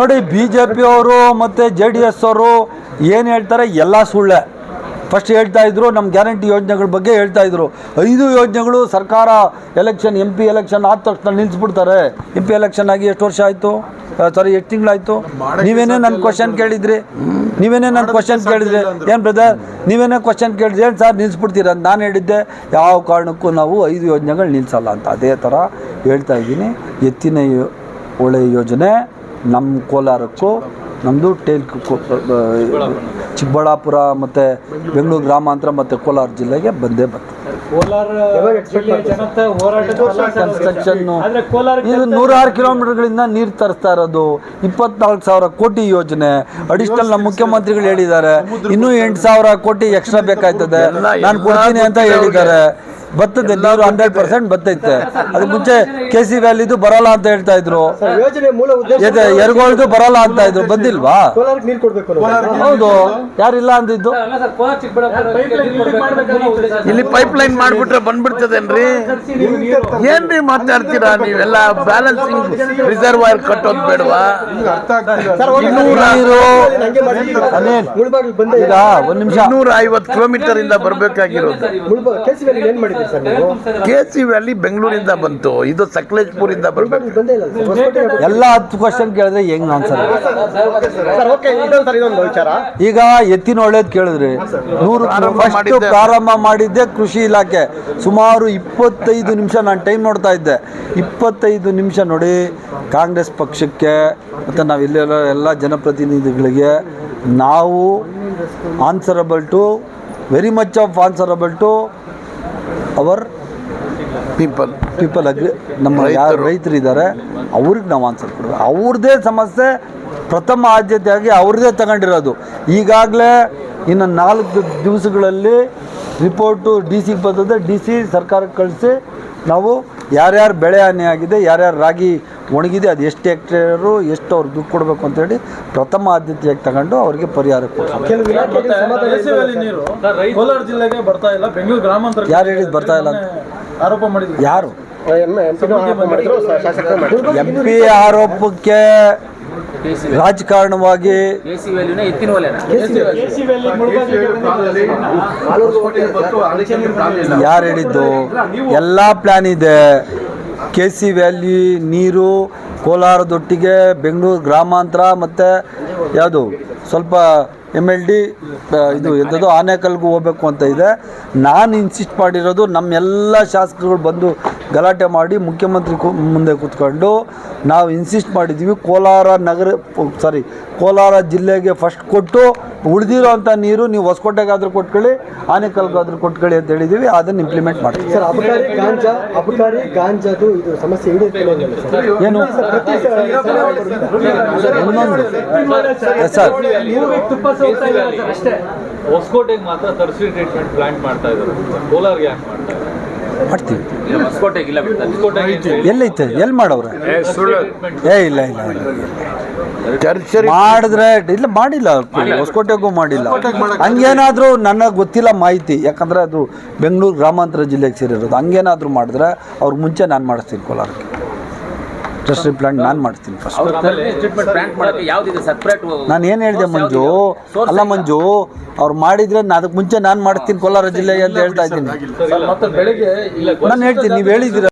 ನೋಡಿ B J P ಅವರು ಮತ್ತು ಜೆ ಡಿ ಎಸ್ ಅವರು ಏನು ಹೇಳ್ತಾರೆ? ಎಲ್ಲ ಸುಳ್ಳೆ. ಫಸ್ಟ್ ಹೇಳ್ತಾ ಇದ್ರು ನಮ್ಮ ಗ್ಯಾರಂಟಿ ಯೋಜನೆಗಳ ಬಗ್ಗೆ ಹೇಳ್ತಾ ಇದ್ರು. ಐದು ಯೋಜನೆಗಳು ಸರ್ಕಾರ ಎಲೆಕ್ಷನ್ ಎಂ ಪಿ ಎಲೆಕ್ಷನ್ ಆದ ತಕ್ಷಣ ನಿಲ್ಲಿಸ್ಬಿಡ್ತಾರೆ ಎಂ ಪಿ ಎಲೆಕ್ಷನ್ ಆಗಿ ಎಷ್ಟು ವರ್ಷ ಆಯಿತು? ಸಾರಿ ಎಷ್ಟು ತಿಂಗಳಾಯಿತು? ನೀವೇನೇ ನನ್ನ ಕ್ವಶನ್ ಕೇಳಿದ್ರಿ? ನೀವೇನೇ ನನ್ನ ಕ್ವಶನ್ ಕೇಳಿದ್ರಿ? ಏನು ಬ್ರದರ್ ನೀವೇನೇ ಕ್ವಶನ್ ಕೇಳಿದ್ರಿ? ಏನು ಸರ್ ನಿಲ್ಲಿಸ್ಬಿಡ್ತೀರ ಅಂತ ನಾನು ಹೇಳಿದ್ದೆ. ಯಾವ ಕಾರಣಕ್ಕೂ ನಾವು ಐದು ಯೋಜನೆಗಳು ನಿಲ್ಲಿಸಲ್ಲ ಅಂತ. ಅದೇ ಥರ ಹೇಳ್ತಾ ಇದ್ದೀನಿ. ಎತ್ತಿನ ಯೋ- ಹೊಳೆ ಯೋಜನೆ ನಮ್ಮ ಕೋಲಾರಕ್ಕೂ ನಮ್ಮದು ಟೇಲ್ ಚಿಕ್ಕಬಳ್ಳಾಪುರ ಮತ್ತು ಬೆಂಗಳೂರು ಗ್ರಾಮಾಂತರ ಮತ್ತು ಕೋಲಾರ ಜಿಲ್ಲೆಗೆ ಬಂದೇ ಬರ್ತದೆ. ಕನ್ಸ್ಟ್ರಕ್ಷನ್ನು ಇದು ನೂರಾರು ಕಿಲೋಮೀಟರ್ಗಳಿಂದ ನೀರು ತರಿಸ್ತಾ ಇರೋದು ಇಪ್ಪತ್ನಾಲ್ಕು ಸಾವಿರ ಕೋಟಿ ಯೋಜನೆ ಅಡಿಷನಲ್ ನಮ್ಮ ಮುಖ್ಯಮಂತ್ರಿಗಳು ಹೇಳಿದ್ದಾರೆ. ಇನ್ನೂ ಎಂಟು ಸಾವಿರ ಕೋಟಿ ಎಕ್ಸ್ಟ್ರಾ ಬೇಕಾಯ್ತದೆ. ನಾನು ಕೊಡ್ತೀನಿ ಅಂತ ಹೇಳಿದ್ದಾರೆ. ಬರ್ತದೆ ನೀರು ಹಂಡ್ರೆಡ್ ಪರ್ಸೆಂಟ್ ಬರ್ತೈತೆ ಅದು ಮುಂಚೆ ಕೆ ಸಿ ವ್ಯಾಲಿದು ಬರಲ್ಲ ಅಂತ ಹೇಳ್ತಾ ಇದ್ರು. ಯೋಜನೆ ಮೂಲ ಉದ್ದೇಶ ಇದೆ ಎರಗೋಳ್ದು ಬರಲ್ಲ ಅಂತ ಇದ್ರು. ಬಂದಿಲ್ವಾ. ಹೌದು. ಯಾರಿಲ್ಲ ಅಂದಿದ್ದು? ಇಲ್ಲಿ ಪೈಪ್ ಲೈನ್ ಮಾಡ್ಬಿಟ್ರೆ ಬಂದ್ಬಿಡ್ತದೇನ್ರಿ? ಏನ್ರಿ ಮಾತಾಡ್ತೀರಾ ನೀವೆಲ್ಲ ಬ್ಯಾಲೆನ್ಸಿಂಗ್ ರಿಸರ್ವಾಯರ್ ಕಟ್ಟೋದು ಬೇಡವಾ? ನೀರು ಈಗ ಒಂದ್ ನಿಮಿಷ. ನೂರ ಐವತ್ತು ಕಿಲೋಮೀಟರ್ ಇಂದ. ಬರ್ಬೇಕಾಗಿರೋದು. ಮುಳ್ಬಾ ಕೆಸಿನಲ್ಲಿ ಏನ್ ಸರ್ ನೀವು ಕೆ ಸಿ ವ್ಯಾಲಿ ಬೆಂಗಳೂರಿಂದ ಬಂತು. ಇದು ಸಕಲೇಶ್ಪುರಿಂದ ಬರಬೇಕು. ಬಂದೇ ಇಲ್ಲ ಸರ್. ಎಲ್ಲ ಹತ್ತು ಕ್ವಶನ್ ಕೇಳಿದ್ರೆ ಹೆಂಗ್ ಆನ್ಸರ್ ಸರ್? ಓಕೆ ಇದೊಂದು ಸರ್ ಇದೊಂದು ವಿಚಾರ. ಈಗ ಎತ್ತಿನ ಒಳ್ಳೇದು ಕೇಳಿದ್ರಿ. ನೂರು ಪ್ರಾರಂಭ ಫಸ್ಟ್ ಮಾಡಿದ್ದೆ. ಪ್ರಾರಂಭ ಮಾಡಿದ್ದೆ ಕೃಷಿ ಇಲಾಖೆ. ಸುಮಾರು ಇಪ್ಪತ್ತೈದು ನಿಮಿಷ ನಾನು ಟೈಮ್ ನೋಡ್ತಾ ಇದ್ದೆ. ಇಪ್ಪತ್ತೈದು ನಿಮಿಷ ನೋಡಿ ಕಾಂಗ್ರೆಸ್ ಪಕ್ಷಕ್ಕೆ ಮತ್ತು ನಾವು ಇಲ್ಲೆಲ್ಲ ಎಲ್ಲ ಜನಪ್ರತಿನಿಧಿಗಳಿಗೆ ನಾವು answerable to very much of answerable to our people people agri ನಮ್ಮ ಯಾರು ರೈತರಿದ್ದಾರೆ ಅವ್ರಿಗೆ ನಾವು ಆನ್ಸರ್ ಕೊಡೋದು. ಅವ್ರದ್ದೇ ಸಮಸ್ಯೆ ಪ್ರಥಮ ಆದ್ಯತೆಯಾಗಿ ಅವ್ರದ್ದೇ ತಗೊಂಡಿರೋದು. ಈಗಾಗಲೇ ಇನ್ನು ನಾಲ್ಕು ದಿವಸಗಳಲ್ಲಿ ರಿಪೋರ್ಟು ಡಿ ಸಿಗೆ ಬರ್ತದೆ ಡಿ ಸಿ ಸರ್ಕಾರಕ್ಕೆ ಕಳಿಸಿ ನಾವು ಯಾರ್ಯಾರು ಬೆಳೆ ಹಾನಿ ಆಗಿದೆ ಯಾರ್ಯಾರು ರಾಗಿ ಒಣಗಿದೆ ಅದು ಎಷ್ಟು ಹೆಕ್ಟೇರು ಎಷ್ಟು ಅವ್ರು ದುಡ್ಡು ಕೊಡಬೇಕು ಅಂತೇಳಿ ಪ್ರಥಮ ಆದ್ಯತೆಯಾಗಿ ತಗೊಂಡು ಅವರಿಗೆ ಪರಿಹಾರ ಕೊಡ್ತಾರೆ ಕೆಲವು ಇಲಾಖೆಗೆ ಸಮಾಧಾನ ನೀರು ಕೋಲಾರ ಜಿಲ್ಲೆಗೆ ಬರ್ತಾ ಇಲ್ಲ ಬೆಂಗಳೂರು ಗ್ರಾಮಾಂತರ ಯಾರು ಹೇಳಿದ್ದು ಬರ್ತಾ ಇಲ್ಲ ಅಂತ? ಆರೋಪ ಮಾಡಿದ್ರು ಯಾರು? ಎಂ ಪಿ ಆರೋಪಕ್ಕೆ ರಾಜಕಾರಣವಾಗಿ. ಯಾರು ಹೇಳಿದ್ದು? ಎಲ್ಲ ಪ್ಲಾನ್ ಇದೆ. ಕೆ ಸಿ ವ್ಯಾಲಿ ನೀರು ಕೋಲಾರದೊಟ್ಟಿಗೆ ಬೆಂಗಳೂರು ಗ್ರಾಮಾಂತರ ಮತ್ತು ಯಾವುದು? ಸ್ವಲ್ಪ ಎಂ ಎಲ್ ಡಿ ಇದು ಎಂಥದ್ದು ಆನೇಕಲ್ಗೂ ಹೋಗ್ಬೇಕು ಅಂತ ಇದೆ. ನಾನು ಇನ್ಸಿಸ್ಟ್ ಮಾಡಿರೋದು ನಮ್ಮೆಲ್ಲ ಶಾಸಕರುಗಳು ಬಂದು ಗಲಾಟೆ ಮಾಡಿ ಮುಖ್ಯಮಂತ್ರಿ ಕು- ಮುಂದೆ ಕೂತ್ಕೊಂಡು ನಾವು ಇನ್ಸಿಸ್ಟ್ ಮಾಡಿದ್ದೀವಿ ಕೋಲಾರ ನಗರ ಸಾರಿ ಕೋಲಾರ ಜಿಲ್ಲೆಗೆ ಫಸ್ಟ್ ಕೊಟ್ಟು ಉಳಿದಿರೋ ಅಂಥ ನೀರು ನೀವು ಹೊಸಕೋಟೆಗಾದರೂ ಕೊಟ್ಕೊಳ್ಳಿ ಆನೆಕಲ್ಗಾದರೂ ಕೊಟ್ಕೊಳ್ಳಿ ಅಂತ ಹೇಳಿದ್ದೀವಿ ಅದನ್ನು ಇಂಪ್ಲಿಮೆಂಟ್ ಮಾಡ್ತೀವಿ ಸರ್ ಅಬಕಾರಿ ಗಾಂಜಾ ಅಬಕಾರಿ ಗಾಂಜಾದು ಇದು ಸಮಸ್ಯೆ ಏನು ಸರ್? ಹೊಸಕೋಟೆಗೆ ಮಾತ್ರ ತರಿಸಿ ಟ್ರೀಟ್ಮೆಂಟ್ ಪ್ಲಾಂಟ್ ಮಾಡ್ತಾ ಇದ್ದಾರೆ. ಕೋಲಾರ್ಗೆ ಯಾಕೆ ಮಾಡ್ತಾ ಇದ್ದಾರೆ? ಮಾಡ್ತೀವಿ ಎಲ್ಲೈತೆ ಎಲ್ಲಿ ಮಾಡವ್ರೆ? ಏ ಇಲ್ಲ ಇಲ್ಲ ಮಾಡಿದ್ರೆ ಇಲ್ಲ ಮಾಡಿಲ್ಲ. ಹೊಸಕೋಟೆಗೂ ಮಾಡಿಲ್ಲ. ಹಂಗೇನಾದರೂ ನನಗೆ ಗೊತ್ತಿಲ್ಲ ಮಾಹಿತಿ. ಯಾಕಂದರೆ ಅದು ಬೆಂಗಳೂರು ಗ್ರಾಮಾಂತರ ಜಿಲ್ಲೆಗೆ ಸೇರಿರೋದು. ಹಂಗೇನಾದರೂ ಮಾಡಿದ್ರೆ ಅವ್ರ ಮುಂಚೆ ನಾನು ಮಾಡಿಸ್ತೀನಿ ಕೋಲಾರಕ್ಕೆ. ಟ್ರಸ್ಟಿ ಪ್ಲಾಂಟ್ ನಾನು ಮಾಡ್ತೀನಿ ಫಸ್ಟ್ ಟ್ರೀಟ್ಮೆಂಟ್ ಪ್ಲಾಂಟ್ ಮಾಡಕ್ಕೆ ಯಾವ್ದಿದೆ ಸಪ್ರೇಟ್ ನಾನು ಏನು ಹೇಳಿದೆ ಮಂಜು? ಅಲ್ಲ ಮಂಜು ಅವ್ರು ಮಾಡಿದ್ರೆ ಅದಕ್ಕೆ ಮುಂಚೆ ನಾನು ಮಾಡ್ತೀನಿ ಕೋಲಾರ ಜಿಲ್ಲೆಗೆ ಅಂತ ಹೇಳ್ತಾ ಇದ್ದೀನಿ. ನಾನು ಹೇಳ್ತೀನಿ ನೀವು ಹೇಳಿದ್ದೀರ?